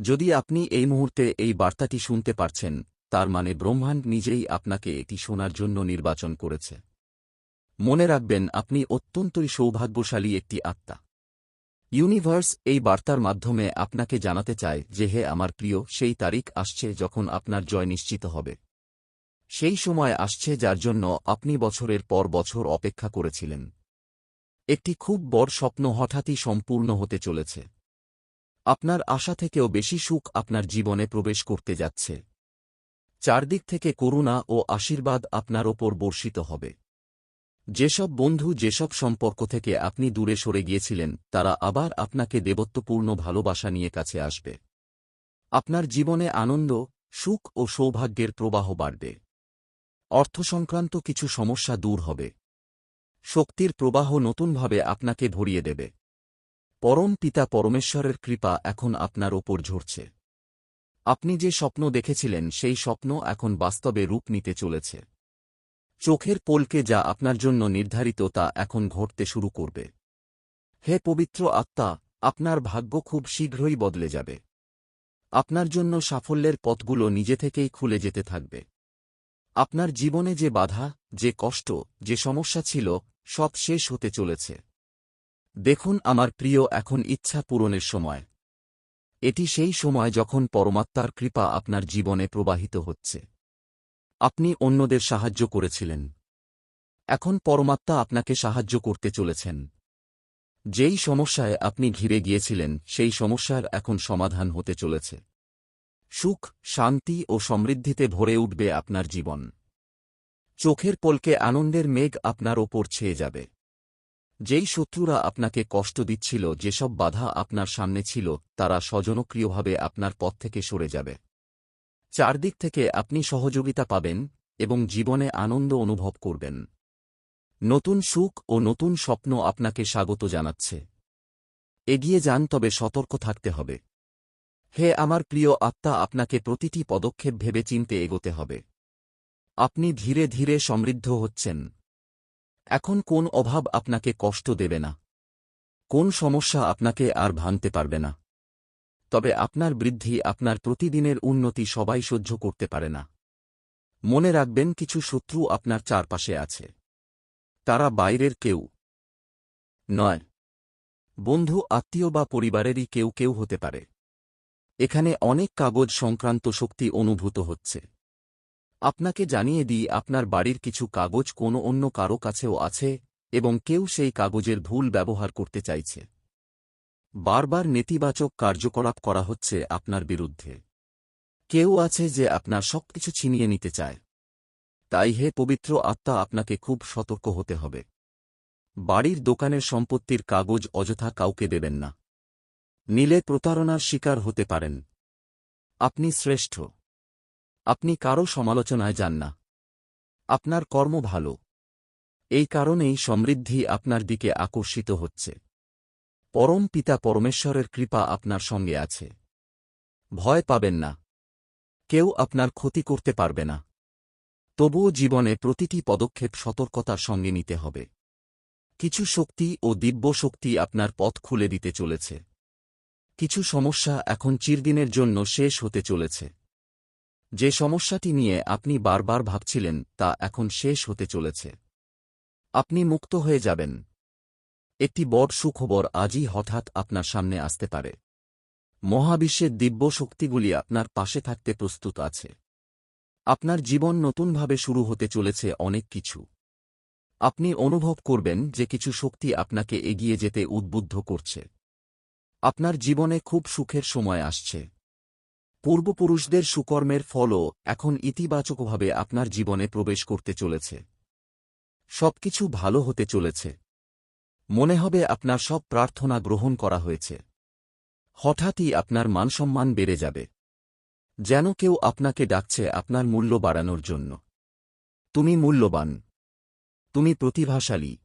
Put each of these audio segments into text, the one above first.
যদি আপনি এই মুহূর্তে এই বার্তাটি শুনতে পারছেন, তার মানে ব্রহ্মাণ্ড নিজেই আপনাকে এটি শোনার জন্য নির্বাচন করেছে। মনে রাখবেন, আপনি অত্যন্তই সৌভাগ্যশালী একটি আত্মা। ইউনিভার্স এই বার্তার মাধ্যমে আপনাকে জানাতে চায় যে, হে আমার প্রিয়, সেই তারিখ আসছে যখন আপনার জয় নিশ্চিত হবে। সেই সময় আসছে যার জন্য আপনি বছরের পর বছর অপেক্ষা করেছিলেন। একটি খুব বড় স্বপ্ন হঠাৎই সম্পূর্ণ হতে চলেছে। আপনার আশা থেকেও বেশি সুখ আপনার জীবনে প্রবেশ করতে যাচ্ছে। চারদিক থেকে করুণা ও আশীর্বাদ আপনার ওপর বর্ষিত হবে। যেসব বন্ধু, যেসব সম্পর্ক থেকে আপনি দূরে সরে গিয়েছিলেন, তারা আবার আপনাকে দেবত্বপূর্ণ ভালোবাসা নিয়ে কাছে আসবে। আপনার জীবনে আনন্দ, সুখ ও সৌভাগ্যের প্রবাহ বাড়বে। অর্থ সংক্রান্ত কিছু সমস্যা দূর হবে। শক্তির প্রবাহ নতুনভাবে আপনাকে ভরিয়ে দেবে। পরম পিতা পরমেশ্বরের কৃপা এখন আপনার ওপর ঝরছে। আপনি যে স্বপ্ন দেখেছিলেন, সেই স্বপ্ন এখন বাস্তবে রূপ নিতে চলেছে। চোখের পোলকে যা আপনার জন্য নির্ধারিত, তা এখন ঘটতে শুরু করবে। হে পবিত্র আত্মা, আপনার ভাগ্য খুব শীঘ্রই বদলে যাবে। আপনার জন্য সাফল্যের পথগুলো নিজে থেকেই খুলে যেতে থাকবে। আপনার জীবনে যে বাধা, যে কষ্ট, যে সমস্যা ছিল, সব শেষ হতে চলেছে। দেখুন আমার প্রিয়, এখন ইচ্ছা পূরণের সময়। এটি সেই সময় যখন পরমাত্মার কৃপা আপনার জীবনে প্রবাহিত হচ্ছে। আপনি অন্যদের সাহায্য করেছিলেন। এখন পরমাত্মা আপনাকে সাহায্য করতে চলেছেন। যেই সমস্যায় আপনি ঘিরে গিয়েছিলেন, সেই সমস্যার এখন সমাধান হতে চলেছে। সুখ, শান্তি ও সমৃদ্ধিতে ভরে উঠবে আপনার জীবন। চোখের পলকে আনন্দের মেঘ আপনার ওপর ছেয়ে যাবে। যেই শত্রুরা আপনাকে কষ্ট দিচ্ছিল, যেসব বাধা আপনার সামনে ছিল, তারা স্বজনক্রিয়ভাবে আপনার পথ থেকে সরে যাবে। চারদিক থেকে আপনি সহযোগিতা পাবেন এবং জীবনে আনন্দ অনুভব করবেন। নতুন সুখ ও নতুন স্বপ্ন আপনাকে স্বাগত জানাচ্ছে। এগিয়ে যান, তবে সতর্ক থাকতে হবে। হে আমার প্রিয় আত্মা, আপনাকে প্রতিটি পদক্ষেপ ভেবে চিনতে এগোতে হবে। আপনি ধীরে ধীরে সমৃদ্ধ হচ্ছেন। এখন কোন অভাব আপনাকে কষ্ট দেবে না। কোন সমস্যা আপনাকে আর ভাঙতে পারবে না। তবে আপনার বৃদ্ধি আপনার প্রতিদিনের উন্নতি সবাই সহ্য করতে পারে না। মনে রাখবেন কিছু শত্রু আপনার চারপাশে আছে। তারা বাইরের কেউ নয়। বন্ধু, আত্মীয় বা পরিবারেরই কেউ কেউ হতে পারে। এখানে অনেক কাগজ সংক্রান্ত শক্তি অনুভূত হচ্ছে। আপনাকে জানিয়ে দিই আপনার বাড়ির কিছু কাগজ কোনো অন্য কারও কাছেও আছে এবং কেউ সেই কাগজের ভুল ব্যবহার করতে চাইছে। বারবার নেতিবাচক কার্যকলাপ করা হচ্ছে আপনার বিরুদ্ধে। কেউ আছে যে আপনার সবকিছু ছিনিয়ে নিতে চায়। তাই হে পবিত্র আত্মা, আপনাকে খুব সতর্ক হতে হবে। বাড়ির দোকানের সম্পত্তির কাগজ অযথা কাউকে দেবেন না। নিলে প্রতারণার শিকার হতে পারেন। আপনি শ্রেষ্ঠ। আপনি কারও সমালোচনায় যান না। আপনার কর্ম ভালো। এই কারণেই সমৃদ্ধি আপনার দিকে আকর্ষিত হচ্ছে। পরম পিতা পরমেশ্বরের কৃপা আপনার সঙ্গে আছে। ভয় পাবেন না। কেউ আপনার ক্ষতি করতে পারবে না। তবুও জীবনে প্রতিটি পদক্ষেপ সতর্কতার সঙ্গে নিতে হবে। কিছু শক্তি ও দিব্য শক্তি আপনার পথ খুলে দিতে চলেছে। কিছু সমস্যা এখন চিরদিনের জন্য শেষ হতে চলেছে। যে সমস্যাটি নিয়ে আপনি বারবার ভাবছিলেন তা এখন শেষ হতে চলেছে। আপনি মুক্ত হয়ে যাবেন। একটি বড় সুখবর আজই হঠাৎ আপনার সামনে আসতে পারে। মহাবিশ্বের দিব্য শক্তিগুলি আপনার পাশে থাকতে প্রস্তুত আছে। আপনার জীবন নতুনভাবে শুরু হতে চলেছে অনেক কিছু। আপনি অনুভব করবেন যে কিছু শক্তি আপনাকে এগিয়ে যেতে উদ্বুদ্ধ করছে। আপনার জীবনে খুব সুখের সময় আসছে। পূর্বপুরুষদের সুকর্মের ফলও এখন ইতিবাচকভাবে আপনার জীবনে প্রবেশ করতে চলেছে। সবকিছু ভালো হতে চলেছে। মনে হবে আপনার সব প্রার্থনা গ্রহণ করা হয়েছে। হঠাৎই আপনার মানসম্মান বেড়ে যাবে। যেন কেউ আপনাকে ডাকছে আপনার মূল্য বাড়ানোর জন্য। তুমি মূল্যবান। তুমি প্রতিভাশালী।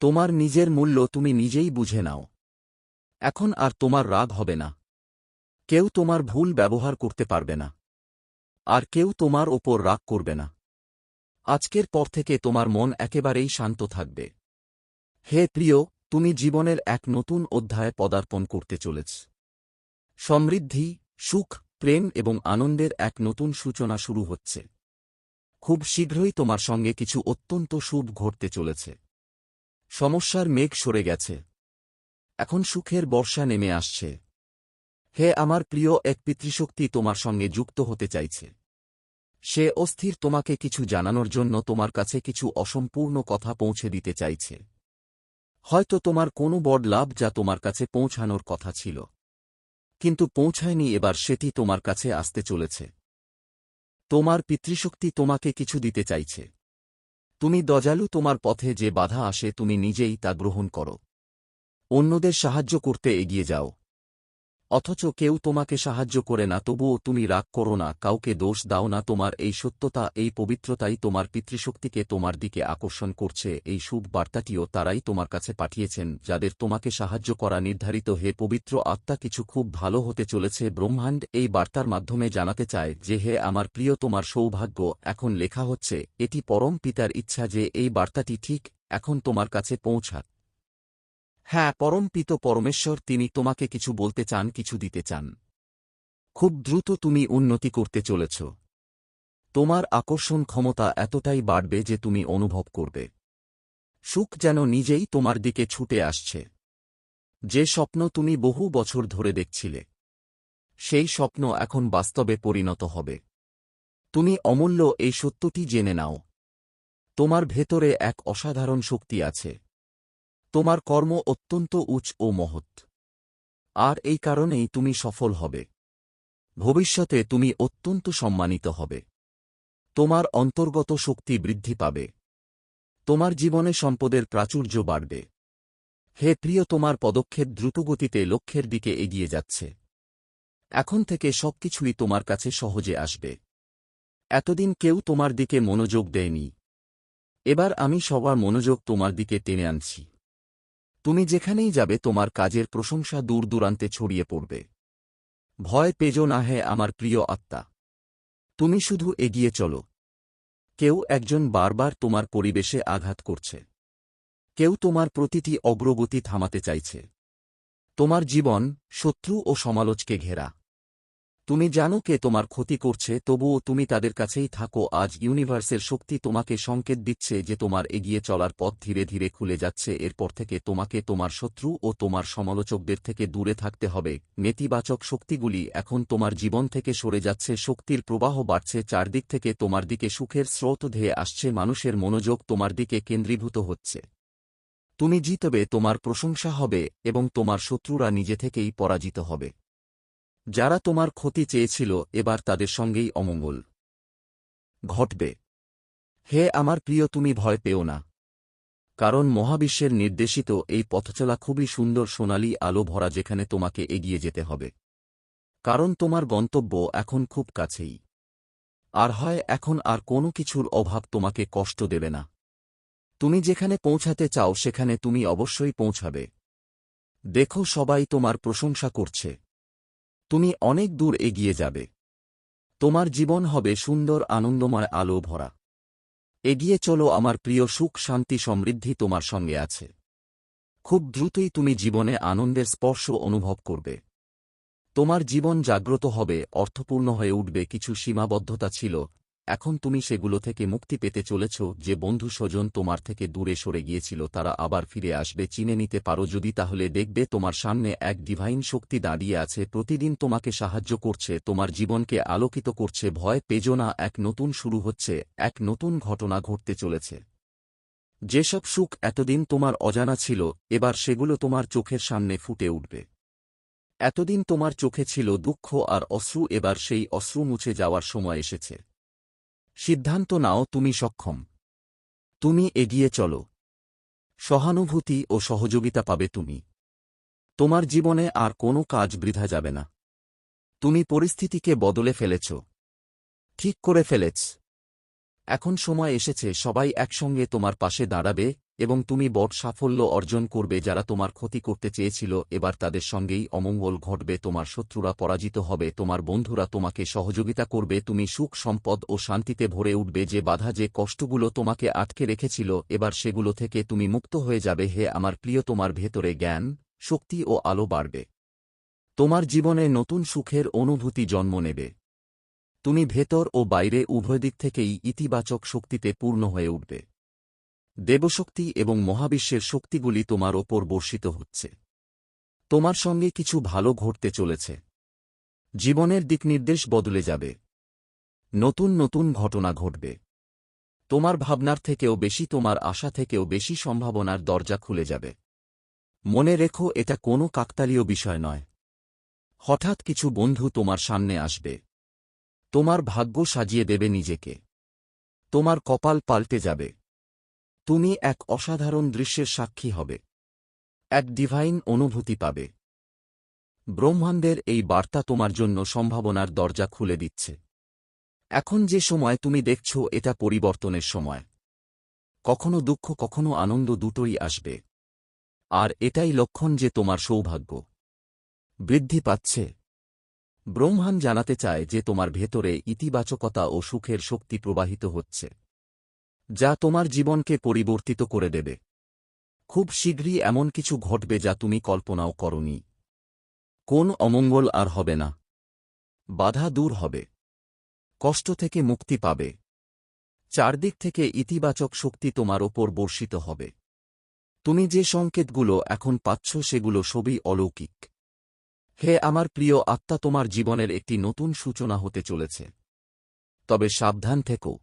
তোমার নিজের মূল্য তুমি নিজেই বুঝে নাও। এখন আর তোমার রাগ হবে না। কেউ তোমার ভুল ব্যবহার করতে পারবে না। আর কেউ তোমার ওপর রাগ করবে না। আজকের পর থেকে তোমার মন একেবারেই শান্ত থাকবে। হে প্রিয়, তুমি জীবনের এক নতুন অধ্যায়ে পদার্পণ করতে চলেছ। সমৃদ্ধি, সুখ, প্রেম এবং আনন্দের এক নতুন সূচনা শুরু হচ্ছে। খুব শীঘ্রই তোমার সঙ্গে কিছু অত্যন্ত শুভ ঘটতে চলেছে। সমস্যার মেঘ সরে গেছে। এখন সুখের বর্ষা নেমে আসছে। হে আমার প্রিয় এক পিতৃশক্তি তোমার সঙ্গে যুক্ত হতে চাইছে। সে অস্থির তোমাকে কিছু জানানোর জন্য তোমার কাছে কিছু অসম্পূর্ণ কথা পৌঁছে দিতে চাইছে। হয়তো তোমার কোনো বড় লাভ যা তোমার কাছে পৌঁছানোর কথা ছিল। কিন্তু পৌঁছায়নি এবার সেটি তোমার কাছে আসতে চলেছে। তোমার পিতৃশক্তি তোমাকে কিছু দিতে চাইছে। তুমি দজালু তোমার পথে যে বাধা আসে তুমি নিজেই তা গ্রহণ করো। অন্যদের সাহায্য করতে এগিয়ে যাও। অথচ কেউ তোমাকে সাহায্য করে না, তবুও তুমি রাগ করো না, কাউকে দোষ দাও না, তোমার এই সত্যতা, এই পবিত্রতাই তোমার পিতৃশক্তিকে তোমার দিকে আকর্ষণ করছে, এই শুভ বার্তাটিও তারাই তোমার কাছে পাঠিয়েছেন, যাদের তোমাকে সাহায্য করা নির্ধারিত হে পবিত্র আত্মা কিছু খুব ভালো হতে চলেছে, ব্রহ্মাণ্ড এই বার্তার মাধ্যমে জানাতে চায় যে হে আমার প্রিয়, তোমার সৌভাগ্য এখন লেখা হচ্ছে, এটি পরম পিতার ইচ্ছা যে এই বার্তাটি ঠিক এখন তোমার কাছে পৌঁছাক। হ্যাঁ পরমপিত পরমেশ্বর, তিনি তোমাকে কিছু বলতে চান, কিছু দিতে চান। খুব দ্রুত তুমি উন্নতি করতে চলেছ। তোমার আকর্ষণ ক্ষমতা এতটাই বাড়বে যে তুমি অনুভব করবে। সুখ যেন নিজেই তোমার দিকে ছুটে আসছে। যে স্বপ্ন তুমি বহু বছর ধরে দেখছিলে, সেই স্বপ্ন এখন বাস্তবে পরিণত হবে। তুমি অমূল্য এই সত্যটি জেনে নাও। তোমার ভেতরে এক অসাধারণ শক্তি আছে। তোমার কর্ম অত্যন্ত উচ্চ ও মহৎ। আর এই কারণেই তুমি সফল হবে। ভবিষ্যতে তুমি অত্যন্ত সম্মানিত হবে। তোমার অন্তর্গত শক্তি বৃদ্ধি পাবে। তোমার জীবনে সম্পদের প্রাচুর্য বাড়বে। হে প্রিয়, তোমার পদক্ষেপ দ্রুতগতিতে লক্ষ্যের দিকে এগিয়ে যাচ্ছে। এখন থেকে সবকিছুই তোমার কাছে সহজে আসবে। এতদিন কেউ তোমার দিকে মনোযোগ দেয়নি। এবার আমি সবার মনোযোগ তোমার দিকে টেনে আনছি। তুমি যেখানেই যাবে তোমার কাজের প্রশংসা দূর দূরান্তে ছড়িয়ে পড়বে। ভয় পেজো না হে আমার প্রিয় আত্মা। তুমি শুধু এগিয়ে চলো। কেউ একজন বারবার তোমার পরিবেশে আঘাত করছে। কেউ তোমার প্রতিটি অগ্রগতি থামাতে চাইছে। তোমার জীবন শত্রু ও সমালোচকে ঘেরা। তুমি জানো কে তোমার ক্ষতি করছে, তবুও তুমি তাদের কাছেই থাকো, আজ ইউনিভার্সের শক্তি তোমাকে সংকেত দিচ্ছে যে তোমার এগিয়ে চলার পথ ধীরে ধীরে খুলে যাচ্ছে, এরপর থেকে তোমাকে তোমার শত্রু ও তোমার সমালোচকদের থেকে দূরে থাকতে হবে। নেতিবাচক শক্তিগুলি এখন তোমার জীবন থেকে সরে যাচ্ছে, শক্তির প্রবাহ বাড়ছে, চারদিক থেকে তোমার দিকে সুখের স্রোত ধেয়ে আসছে, মানুষের মনোযোগ তোমার দিকে কেন্দ্রীভূত হচ্ছে। তুমি জিতবে, তোমার প্রশংসা হবে এবং তোমার শত্রুরা নিজে থেকেই পরাজিত হবে। যারা তোমার ক্ষতি চেয়েছিল, এবার তাদের সঙ্গেই অমঙ্গল ঘটবে। হে আমার প্রিয়, তুমি ভয় পেও না। কারণ মহাবিশ্বের নির্দেশিত এই পথচলা খুবই সুন্দর সোনালি আলো ভরা যেখানে তোমাকে এগিয়ে যেতে হবে। কারণ তোমার গন্তব্য এখন খুব কাছেই। আর হয়, এখন আর কোনো কিছুর অভাব তোমাকে কষ্ট দেবে না। তুমি যেখানে পৌঁছাতে চাও, সেখানে তুমি অবশ্যই পৌঁছাবে। দেখো, সবাই তোমার প্রশংসা করছে। তুমি অনেক দূর এগিয়ে যাবে। তোমার জীবন হবে সুন্দর আনন্দময় আলো ভরা। এগিয়ে চলো আমার প্রিয় সুখ, শান্তি, সমৃদ্ধি তোমার সঙ্গে আছে। খুব দ্রুতই তুমি জীবনে আনন্দের স্পর্শ অনুভব করবে। তোমার জীবন জাগ্রত হবে, অর্থপূর্ণ হয়ে উঠবে, কিছু সীমাবদ্ধতা ছিল এখন তুমি সেগুলো থেকে মুক্তি পেতে চলেছ, যে বন্ধু স্বজন তোমার থেকে দূরে সরে গিয়েছিল তারা আবার ফিরে আসবে, চিনে নিতে পারো যদি তাহলে দেখবে তোমার সামনে এক ডিভাইন শক্তি দাঁড়িয়ে আছে, প্রতিদিন তোমাকে সাহায্য করছে, তোমার জীবনকে আলোকিত করছে, ভয় পেজনা এক নতুন শুরু হচ্ছে, এক নতুন ঘটনা ঘটতে চলেছে। যেসব সুখ এতদিন তোমার অজানা ছিল, এবার সেগুলো তোমার চোখের সামনে ফুটে উঠবে। এতদিন তোমার চোখে ছিল দুঃখ আর অশ্রু, এবার সেই অশ্রু মুছে যাওয়ার সময় এসেছে। সিদ্ধান্ত নাও তুমি সক্ষম। তুমি এগিয়ে চলো। সহানুভূতি ও সহযোগিতা পাবে তুমি। তোমার জীবনে আর কোনো কাজ বৃধা যাবে না। তুমি পরিস্থিতিকে বদলে ফেলেছ। ঠিক করে ফেলেছ। এখন সময় এসেছে সবাই একসঙ্গে তোমার পাশে দাঁড়াবে এবং তুমি বট সাফল্য অর্জন করবে যারা তোমার ক্ষতি করতে চেয়েছিল, এবার তাদের সঙ্গেই অমঙ্গল ঘটবে, তোমার শত্রুরা পরাজিত হবে, তোমার বন্ধুরা তোমাকে সহযোগিতা করবে, তুমি সুখ, সম্পদ ও শান্তিতে ভরে উঠবে, যে বাধা, যে কষ্টগুলো তোমাকে আটকে রেখেছিল, এবার সেগুলো থেকে তুমি মুক্ত হয়ে যাবে। হে আমার প্রিয়, তোমার ভেতরে জ্ঞান, শক্তি ও আলো বাড়বে। তোমার জীবনে নতুন সুখের অনুভূতি জন্ম নেবে। তুমি ভেতর ও বাইরে উভয় দিক থেকেই ইতিবাচক শক্তিতে পূর্ণ হয়ে উঠবে। দেবশক্তি এবং মহাবিশ্বের শক্তিগুলি তোমার ওপর বর্ষিত হচ্ছে। তোমার সঙ্গে কিছু ভালো ঘটতে চলেছে। জীবনের দিকনির্দেশ বদলে যাবে। নতুন নতুন ঘটনা ঘটবে। তোমার ভাবনার থেকেও বেশি, তোমার আশা থেকেও বেশি সম্ভাবনার দরজা খুলে যাবে। মনে রেখো, এটা কোনো কাকতালীয় বিষয় নয়। হঠাৎ কিছু বন্ধু তোমার সামনে আসবে। তোমার ভাগ্য সাজিয়ে দেবে নিজেকে। তোমার কপাল পাল্টে যাবে। তুমি এক অসাধারণ দৃশ্যের সাক্ষী হবে। এক ডিভাইন অনুভূতি পাবে। ব্রহ্মাণ্ডের এই বার্তা তোমার জন্য সম্ভাবনার দরজা খুলে দিচ্ছে। এখন যে সময় তুমি দেখছ এটা পরিবর্তনের সময়। কখনো দুঃখ, কখনো আনন্দ দুটোই আসবে। আর এটাই লক্ষণ যে তোমার সৌভাগ্য। বৃদ্ধি পাচ্ছে। ব্রহ্মাণ জানাতে চায় যে তোমার ভেতরে ইতিবাচকতা ও সুখের শক্তি প্রবাহিত হচ্ছে। যা তোমার জীবনকে পরিবর্তিত করে দেবে। খুব শীঘ্রই এমন কিছু ঘটবে যা তুমি কল্পনাও করনি। কোন অমঙ্গল আর হবে না। বাধা দূর হবে। কষ্ট থেকে মুক্তি পাবে। চারদিক থেকে ইতিবাচক শক্তি তোমার ওপর বর্ষিত হবে। তুমি যে সংকেতগুলো এখন পাচ্ছ সেগুলো সবই অলৌকিক। হে আমার প্রিয় আত্মা, তোমার জীবনের একটি নতুন সূচনা হতে চলেছে। তবে সাবধান থেকো।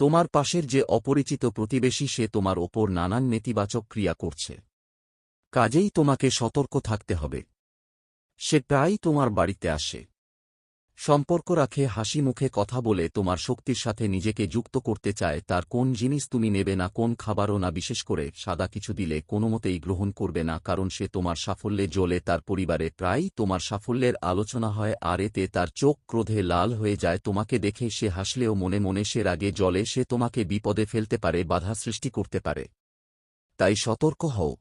তোমার পাশের যে অপরিচিত প্রতিবেশী সে তোমার ওপর নানান নেতিবাচক ক্রিয়া করছে। কাজেই তোমাকে সতর্ক থাকতে হবে। সে প্রায়ই তোমার বাড়িতে আসে। সম্পর্ক রাখে, হাসি মুখে কথা বলে, তোমার শক্তির সাথে নিজেকে যুক্ত করতে চায়, তার কোন জিনিস তুমি নেবে না, কোন খাবারও না, বিশেষ করে সাদা কিছু দিলে কোনোমতেই গ্রহণ করবে না, কারণ সে তোমার সাফল্যে জ্বলে, তার পরিবারে প্রায়ই তোমার সাফল্যের আলোচনা হয়, আর এতে তার চোখ ক্রোধে লাল হয়ে যায়, তোমাকে দেখে সে হাসলেও মনে মনে সে রাগে জলে সে তোমাকে বিপদে ফেলতে পারে, বাধা সৃষ্টি করতে পারে। তাই সতর্ক হও।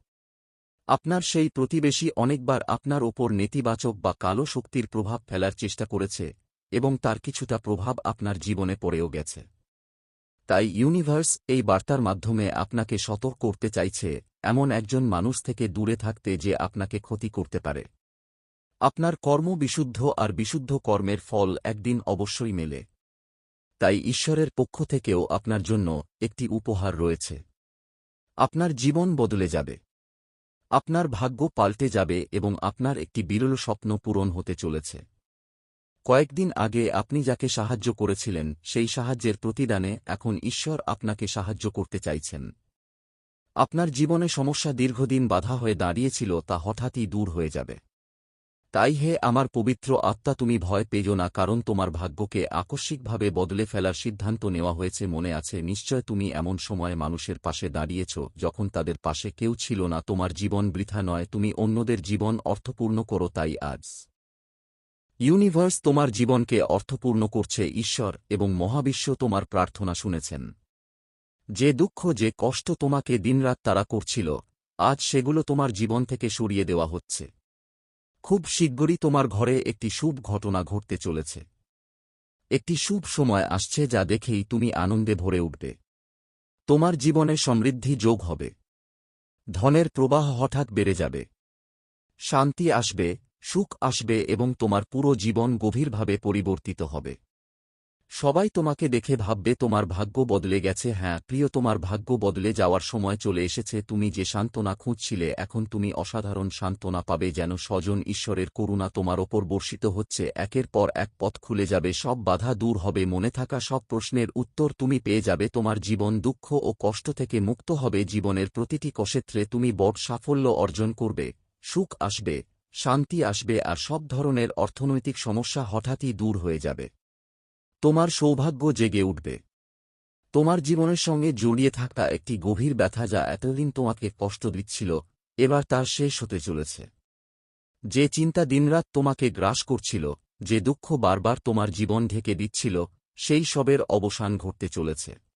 আপনার সেই প্রতিবেশী অনেকবার আপনার ওপর নেতিবাচক বা কালো শক্তির প্রভাব ফেলার চেষ্টা করেছে, এবং তার কিছুটা প্রভাব আপনার জীবনে পড়েও গেছে। তাই ইউনিভার্স এই বার্তার মাধ্যমে আপনাকে সতর্ক করতে চাইছে এমন একজন মানুষ থেকে দূরে থাকতে যে আপনাকে ক্ষতি করতে পারে। আপনার কর্ম বিশুদ্ধ আর বিশুদ্ধ কর্মের ফল একদিন অবশ্যই মেলে। তাই ঈশ্বরের পক্ষ থেকেও আপনার জন্য একটি উপহার রয়েছে। আপনার জীবন বদলে যাবে। আপনার ভাগ্য পাল্টে যাবে এবং আপনার একটি বিরল স্বপ্ন পূরণ হতে চলেছে। কয়েকদিন আগে আপনি যাকে সাহায্য করেছিলেন, সেই সাহায্যের প্রতিদানে এখন ঈশ্বর আপনাকে সাহায্য করতে চাইছেন। আপনার জীবনে সমস্যা দীর্ঘদিন বাধা হয়ে দাঁড়িয়েছিল তা হঠাৎই দূর হয়ে যাবে। তাই হে আমার পবিত্র আত্মা, তুমি ভয় পেজো না, কারণ তোমার ভাগ্যকে আকস্মিকভাবে বদলে ফেলার সিদ্ধান্ত নেওয়া হয়েছে। মনে আছে, নিশ্চয় তুমি এমন সময়ে মানুষের পাশে দাঁড়িয়েছ, যখন তাদের পাশে কেউ ছিল না, তোমার জীবন বৃথা নয়, তুমি অন্যদের জীবন অর্থপূর্ণ করো তাই আজ। ইউনিভার্স তোমার জীবনকে অর্থপূর্ণ করছে, ঈশ্বর এবং মহাবিশ্ব তোমার প্রার্থনা শুনেছেন। যে দুঃখ, যে কষ্ট তোমাকে দিনরাত তারা করছিল, আজ সেগুলো তোমার জীবন থেকে সরিয়ে দেওয়া হচ্ছে। খুব শীঘ্রই তোমার ঘরে একটি শুভ ঘটনা ঘটতে চলেছে। একটি শুভ সময় আসছে যা দেখেই তুমি আনন্দে ভরে উঠবে। তোমার জীবনে সমৃদ্ধি যোগ হবে। ধনের প্রবাহ হঠাৎ বেড়ে যাবে। শান্তি আসবে, সুখ আসবে এবং তোমার পুরো জীবন গভীরভাবে পরিবর্তিত হবে। সবাই তোমাকে দেখে ভাববে তোমার ভাগ্য বদলে গেছে হ্যাঁ প্রিয়, তোমার ভাগ্য বদলে যাওয়ার সময় চলে এসেছে, তুমি যে সান্ত্বনা খুঁজছিলে, এখন তুমি অসাধারণ সান্ত্বনা পাবে যেন স্বজন ঈশ্বরের করুণা তোমার ওপর বর্ষিত হচ্ছে, একের পর এক পথ খুলে যাবে, সব বাধা দূর হবে, মনে থাকা সব প্রশ্নের উত্তর তুমি পেয়ে যাবে, তোমার জীবন দুঃখ ও কষ্ট থেকে মুক্ত হবে, জীবনের প্রতিটি কষেত্রে তুমি বড় সাফল্য অর্জন করবে, সুখ আসবে, শান্তি আসবে, আর সব ধরনের অর্থনৈতিক সমস্যা হঠাৎই দূর হয়ে যাবে। তোমার সৌভাগ্য জেগে উঠবে। তোমার জীবনের সঙ্গে জড়িয়ে থাকা একটি গভীর ব্যথা যা এতদিন তোমাকে কষ্ট দিচ্ছিল, এবার তার শেষ হতে চলেছে। যে চিন্তা দিনরাত তোমাকে গ্রাস করছিল, যে দুঃখ বারবার তোমার জীবন ঢেকে দিচ্ছিল, সেই সবের অবসান ঘটতে চলেছে।